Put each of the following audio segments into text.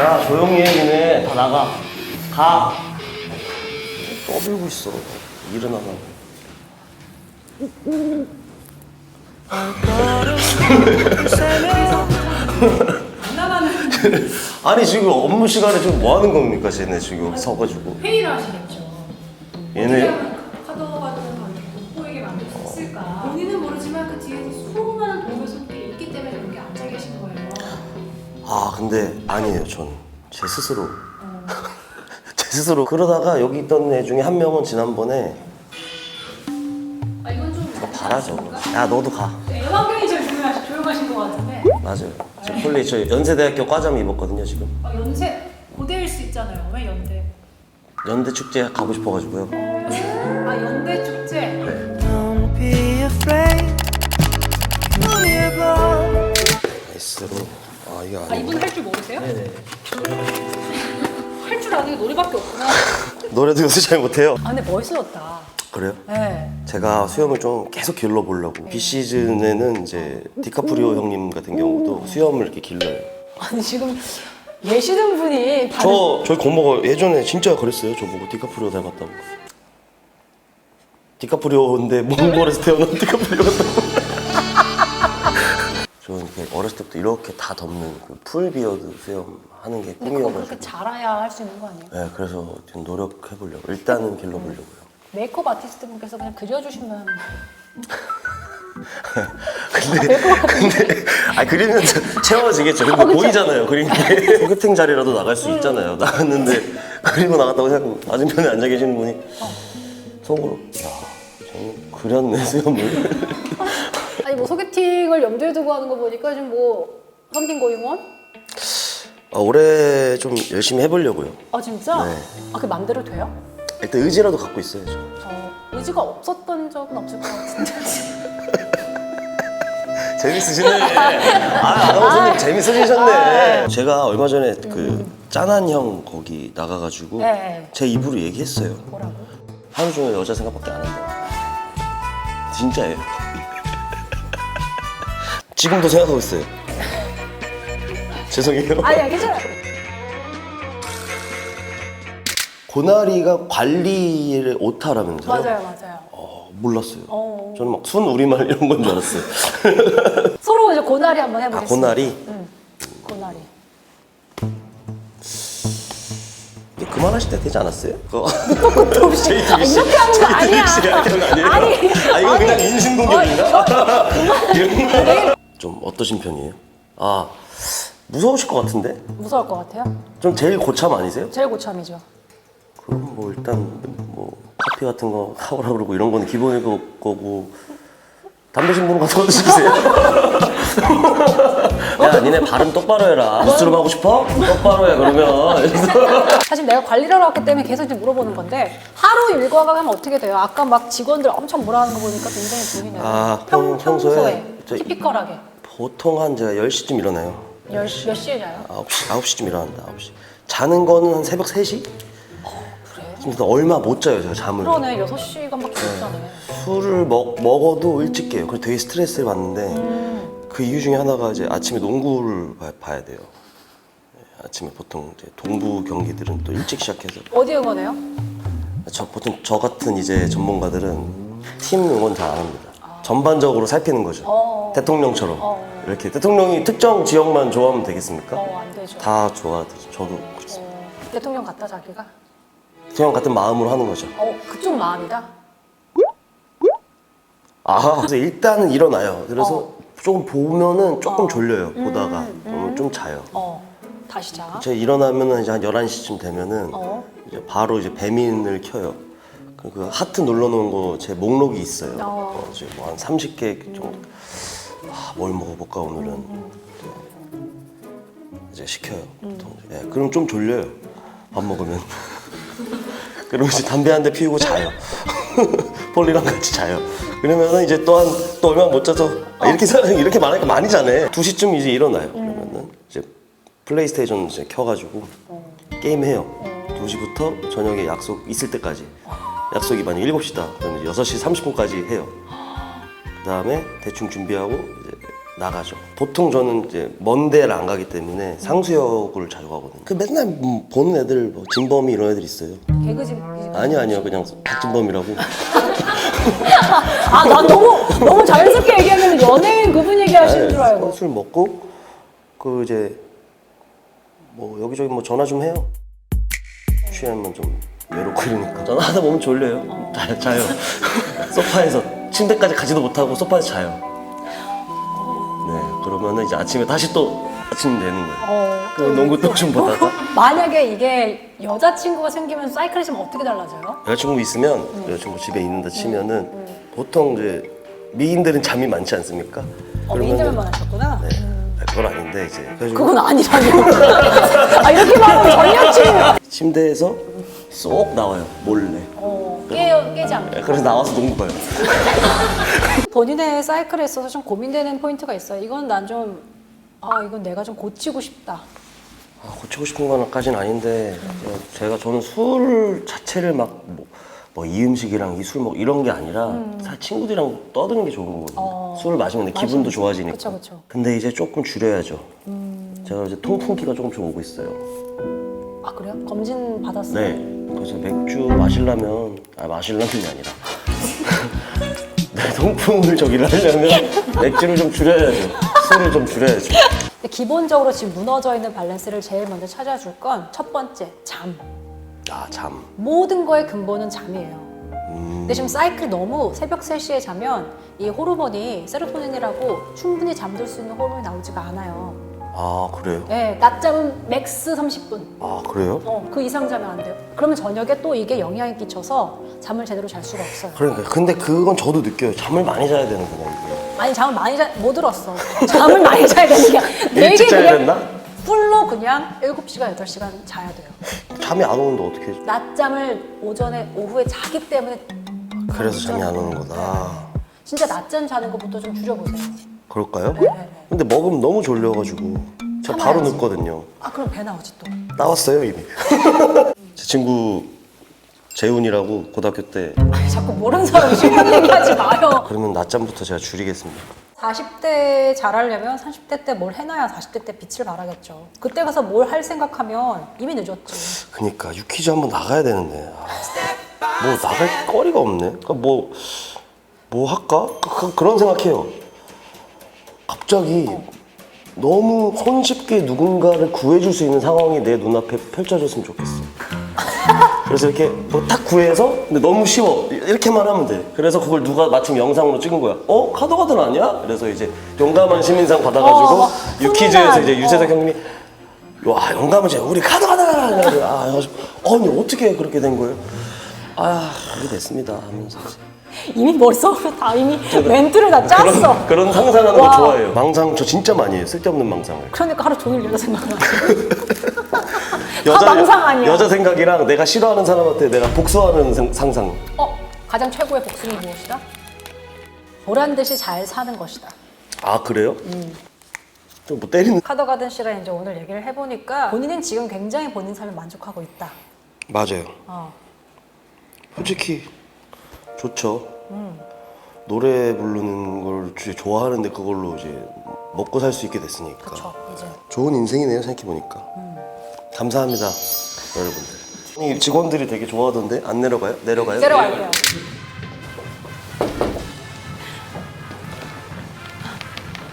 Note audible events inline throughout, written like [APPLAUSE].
야 조용히 해 니네. 다 나가. 가. 떠들고 있어. 일어나라 [LAUGHS] 아니 지금 업무 시간에 좀뭐 하는 겁니까 쟤네 지금 서가지고? 회의를 하시겠죠. 얘네 아 근데 아니에요 전 제 스스로. [LAUGHS] 제 스스로. 그러다가 여기 있던 애 중에 한 명은 지난번에 아 이건 좀 봐라 저거 야 너도 가. 네, 환경이 제일 조용하신, 조용하신 것 같은데. 맞아요. 지금 폴리 저 연세대학교 과잠 입었거든요 지금. 아, 연세 고대일 수 있잖아요. 왜 연대? 연대 축제 가고 싶어가지고요. 아 연대 축제. Don't be afraid. Come here, boy. S로 아 이게 아 아니고 이분 할 줄 모르세요? 네네. 할 줄 아는 게 노래밖에 없구나. [LAUGHS] 노래도 요새 잘 못해요. 아 근데 멋있었다. 그래요? 네. 제가 수염을 좀 계속 길러보려고. 비시즌에는 이제 디카프리오 형님 같은 경우도 수염을 이렇게 길러요. 아니 지금 예시는 분이 다른 저 저희 고모가 예전에 진짜 그랬어요. 저보고 디카프리오 닮았다고. 디카프리오인데 몽골에서 태어난 디카프리오 같다고 저는 이렇게 어렸을 때부터 이렇게 다 덮는 그 풀 비어드 수염 하는 게 근데 그거 꿈이어가지고 그렇게 잘해야 할 수 있는 거 아니에요? 네 그래서 지금 노력해보려고 일단은 길러보려고요 메이크업 아티스트 분께서 그냥 그려주시면 [LAUGHS] 근데 근데 아 그리면 채워지겠죠. 근데 보이잖아요. 그린 게 [LAUGHS] 소개팅 자리라도 나갈 수 있잖아요. 나갔는데 그리고 나갔다고 생각하면 맞은편에 앉아 계시는 분이 속으로 야 저는 그렸네 수염을. [LAUGHS] 소개팅을 염두에 두고 하는 거 보니까 지금 뭐 썸띵 고잉원? 아, 올해 좀 열심히 해보려고요. 아 진짜? 네. 아 그게 맘대로 돼요? 일단 의지라도 갖고 있어야죠. 어, 의지가 없었던 적은 없을 것 같은데 [LAUGHS] 재밌으시네. 아, 아나운서님 재밌으시셨네. 제가 얼마 전에 그 짠한 형 거기 나가가지고 네. 제 입으로 얘기했어요. 뭐라고? 하루 종일 여자 생각밖에 안 한다고. 진짜예요. 지금도 생각하고 있어요. [LAUGHS] 죄송해요. 아니야 괜찮아 고나리가 관리를 오타라면서요? 맞아요 맞아요 어, 몰랐어요. 어. 저는 막 순 우리말 이런 건 줄 알았어요. [LAUGHS] 서로 이제 고나리 한번 아, 해보겠습니다 고나리? 응 고나리 이제 그만하실 때 되지 않았어요? 그거. 없이 아, 이렇게 하는 거 아니야 아니에요? 아니 아, 이거 그냥 인신공격인가? 어, [LAUGHS] 좀 어떠신 편이에요? 아, 무서우실 것 같은데? 무서울 것 같아요? 좀 제일 고참 아니세요? 제일 고참이죠 그럼 뭐 일단 뭐 커피 같은 거 사오라 그러고 이런 건 기본일 거- 거고 담배 신부름 같은 거 드시세요? [LAUGHS] 야 니네 발음 똑바로 해라 무스름 하고 싶어? 똑바로 해 그러면 [LAUGHS] 사실 내가 관리를 하러 왔기 때문에 계속 이제 물어보는 건데 하루 일과가 하면 어떻게 돼요? 아까 막 직원들 엄청 뭐라 하는 거 보니까 굉장히 보이네요 아, 평, 평- 평소에 티피컬하게 보통 한 제가 10시쯤 일어나요. 열, 몇 시에 자요? 9시, 9시쯤 일어난다 9시. 자는 거는 한 새벽 3시? 그래? 그래서 얼마 못 자요 제가 잠을. 그러네 6시간밖에 못 자네. 술을 먹, 먹어도 일찍 깨요. 그래서 되게 스트레스를 받는데 그 이유 중에 하나가 이제 아침에 농구를 봐, 봐야 돼요. 네, 아침에 보통 이제 동부 경기들은 또 일찍 시작해서. 어디 응원해요? 저 보통 저 같은 이제 전문가들은 팀 응원 잘 안 합니다 전반적으로 살피는 거죠 어. 대통령처럼 어. 이렇게 대통령이 특정 지역만 좋아하면 되겠습니까? 어 안 되죠 다 좋아하듯이 저도 그렇습니다 어, 대통령 같다 자기가? 대통령 같은 마음으로 하는 거죠 어 그쪽 마음이다? 아, 그래서 일단은 일어나요. 그래서 어. 조금 보면은 조금 졸려요. 보다가 그러면 좀 자요. 어 다시 자 제가 일어나면은 이제 한 11시쯤 되면은 어. 이제 바로 이제 배민을 켜요. 그, 그 하트 눌러놓은 거 제 목록이 있어요. 어. 어, 이제 뭐한 30개 정도. 아, 뭘 먹어볼까 오늘은. 네. 이제 시켜요. 보통. 예, 그럼 좀 졸려요. 밥 먹으면. [LAUGHS] 그럼 이제 담배 한 대 피우고 자요. [LAUGHS] 폴리랑 같이 자요. 그러면은 이제 또한 또 얼마 못 자서 아, 이렇게 생각 이렇게 말하니까 많이 자네. 2 시쯤 이제 일어나요. 그러면은 이제 플레이스테이션 이제 켜가지고 게임 해요. 2 시부터 저녁에 약속 있을 때까지. 약속이 만약 7시다. 그러면 6시 30분까지 해요. 그 다음에 대충 준비하고 이제 나가죠. 보통 저는 이제 먼 데를 안 가기 때문에 상수역을 자주 가거든요. 그 맨날 뭐 보는 애들 뭐 진범이 이런 애들 있어요. 개그집. 아니요 아니요 그냥 박진범이라고. [LAUGHS] 아, 난 너무, 너무 자연스럽게 얘기했는데 연예인 그분 얘기하시는 줄 알고. 술 먹고 그 이제 뭐 여기저기 뭐 전화 좀 해요. 취하면 좀 외롭고 이러니까 전화하다 보면 졸려요. 자요, 자요. 소파에서 침대까지 가지도 못하고 소파에서 자요. 네 그러면은 이제 아침에 다시 또 아침 되는 거예요. 어, 그 농구 또좀 보다가 만약에 이게 여자친구가 생기면 사이클리즘 어떻게 달라져요? 여자친구 있으면 음. 여자친구 집에 있는다 치면은 보통 이제 미인들은 잠이 많지 않습니까? 어, 미인들만 하셨구나. 네, 그건 아닌데 이제 그래가지고 그건 아니라뇨. [LAUGHS] 아, 이렇게 말하면 전략질. 침대에서 쏙 나와요 몰래. 어, 깨, 깨지 않고. 네, 그래서 나와서 농구 봐요. [LAUGHS] 본인의 사이클에 있어서 좀 고민되는 포인트가 있어요. 이건 난 좀, 아, 이건 내가 좀 고치고 싶다. 아, 고치고 싶은 건까지는 아닌데 제가 저는 술 자체를 막 뭐, 뭐 이 음식이랑 이 술 먹 이런 게 아니라 사실 친구들이랑 떠드는 게 좋은 거거든요. 어. 술을 마시면 내 기분도 좋아지니까. 그쵸, 그쵸. 근데 이제 조금 줄여야죠. 제가 이제 통풍기가 조금씩 오고 있어요. 아, 그래요? 검진 받았어요? 네. 그래서 맥주 마시려면 아 마시려면이 아니라 내 [LAUGHS] 통풍을 저기를 하려면 맥주를 좀 줄여야죠. 술을 좀 줄여야죠. 근데 기본적으로 지금 무너져 있는 밸런스를 제일 먼저 찾아줄 건 첫 번째, 잠. 아 잠. 모든 거의 근본은 잠이에요. 근데 지금 사이클 너무 새벽 3시에 자면 이 호르몬이 세로토닌이라고 충분히 잠들 수 있는 호르몬이 나오지가 않아요. 아 그래요? 네, 낮잠은 맥스 30분. 아 그래요? 어, 그 이상 자면 안 돼요. 그러면 저녁에 또 이게 영향이 끼쳐서 잠을 제대로 잘 수가 없어요. 그러니까 근데 그건 저도 느껴요. 잠을 많이 자야 되는구나 이게. 아니 잠을 많이 자, 못 들었어. 잠을 많이 자야 되는 게 아니라 일찍 자야 그냥 됐나? 풀로 그냥 7시간, 8시간 자야 돼요. 잠이 안 오는데 어떻게? 해? 낮잠을 오전에, 오후에 자기 때문에 그래서 잠이 안 오는 거다. 진짜 낮잠 자는 것부터 좀 줄여보세요. 그럴까요? 네, 네. 근데 먹으면 너무 졸려가지고 저 바로 참아야지. 눕거든요. 아 그럼 배 나오지 또. 나왔어요 이미. [LAUGHS] 제 친구 재훈이라고 고등학교 때 아니, 자꾸 모르는 사람 실명 얘기하지 마요. 그러면 낮잠부터 제가 줄이겠습니다. 40대 잘하려면 30대 때 뭘 해놔야 40대 때 빛을 발하겠죠. 그때 가서 뭘 할 생각하면 이미 늦었지. 그니까 유퀴즈 한번 나가야 되는데 아, 뭐 나갈 거리가 없네. 그러니까 뭐, 뭐 할까? 그, 런 생각해요. 갑자기 너무 손쉽게 누군가를 구해줄 수 있는 상황이 내 눈앞에 펼쳐졌으면 좋겠어. 그래서 이렇게 뭐딱 구해서 근데 너무 쉬워 이렇게만 하면 돼. 그래서 그걸 누가 마침 영상으로 찍은 거야. 어 카더가든 아니야? 그래서 이제 용감한 시민상 받아가지고 어, 유퀴즈에서 훈훈한, 이제 유재석 어. 형님이 와 영감은 제 우리 카더가든 그래가지고 아어 근데 어떻게 그렇게 된 거예요? 아 그렇게 됐습니다 하면서 이미 머릿속으로 [LAUGHS] 다 이미 멘트를 다 짰어. 그런, 그런 상상하는 와. 거 좋아해요. 망상 저 진짜 많이 해요. 쓸데없는 망상을. 그러니까 하루 종일 여자 생각나. [LAUGHS] 여자, 망상 아니야. 여자 생각이랑 내가 싫어하는 사람한테 내가 복수하는 상- 상상. 어 가장 최고의 복숭이 무엇이다? 보란 듯이 잘 사는 것이다. 아 그래요? 음. 좀뭐 때리는. 카더가든 씨랑 이제 오늘 얘기를 해보니까 본인은 지금 굉장히 본인 삶에 만족하고 있다. 맞아요. 어. 솔직히 좋죠. 노래 부르는 걸 진짜 좋아하는데 그걸로 이제 먹고 살 수 있게 됐으니까. 그쵸 이제 좋은 인생이네요 생각해 보니까. 감사합니다 여러분들. 이 직원들이 되게 좋아하던데 안 내려가요? 내려가요? 내려갈게요.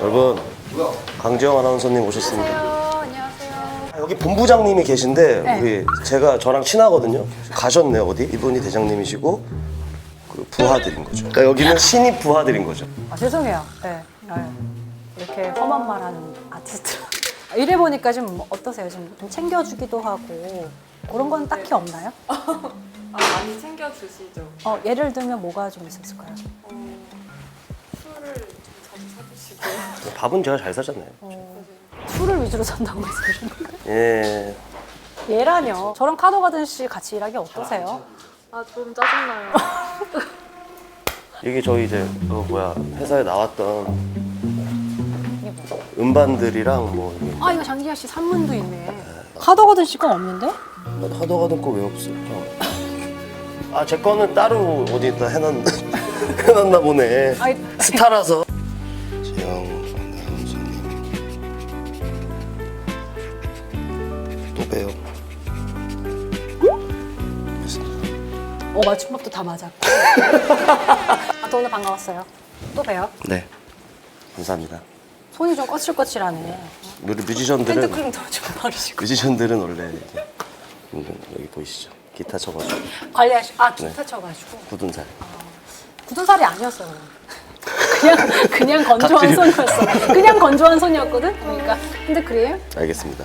여러분 강지영 아나운서님 오셨습니다. 안녕하세요. 여기 본부장님이 계신데 네. 우리 제가 저랑 친하거든요. 가셨네요 어디? 이분이 대장님이시고 그 부하들인 거죠. 그러니까 여기는 신입 부하들인 거죠. 아 죄송해요. 네. 네. 이렇게 험한 말 하는 아티스트. [LAUGHS] 이래 보니까 좀 어떠세요? 좀, 좀 챙겨주기도 하고 그런 건 딱히 없나요? [LAUGHS] 아, 많이 챙겨주시죠. 어, 예를 들면 뭐가 좀 있을까요? 어, 술을 좀 자주 사주시고. 밥은 제가 잘 사잖아요. 술을 위주로 산다고 [LAUGHS] 말씀하시는 거예요? 예. 얘라뇨. 저랑 카더가든 씨 같이 일하기 어떠세요? 아, 좀 짜증나요. 이게 저희 이제 그 뭐야 회사에 나왔던 음반들이랑 뭐 이게 아 이거 장기하 씨 산문도 있네. 하더가든 씨건 없는데? 난 하더가든 거왜 없어? 아제 거는 따로 어디다 해놨 [LAUGHS] 해놨나 보네. 아이, 스타라서. 지영 손나은 손님 또 봬요. 어, 맞춤법도 다 맞았고. [LAUGHS] 아, 또 오늘 반가웠어요. 또 봬요. 네. 감사합니다. 손이 좀 거칠거칠하네. 우리 뮤지션들은 핸드크림 더좀 바르시고. 뮤지션들은 원래 이제 여기 보이시죠? 기타 쳐가지고 관리하시, 아, 기타 네. 쳐가지고. 굳은 살. 굳은 살이 아니었어요. 그냥, 그냥 건조한 손이었어. 그냥 건조한 손이었거든? 그러니까 핸드크림. 알겠습니다.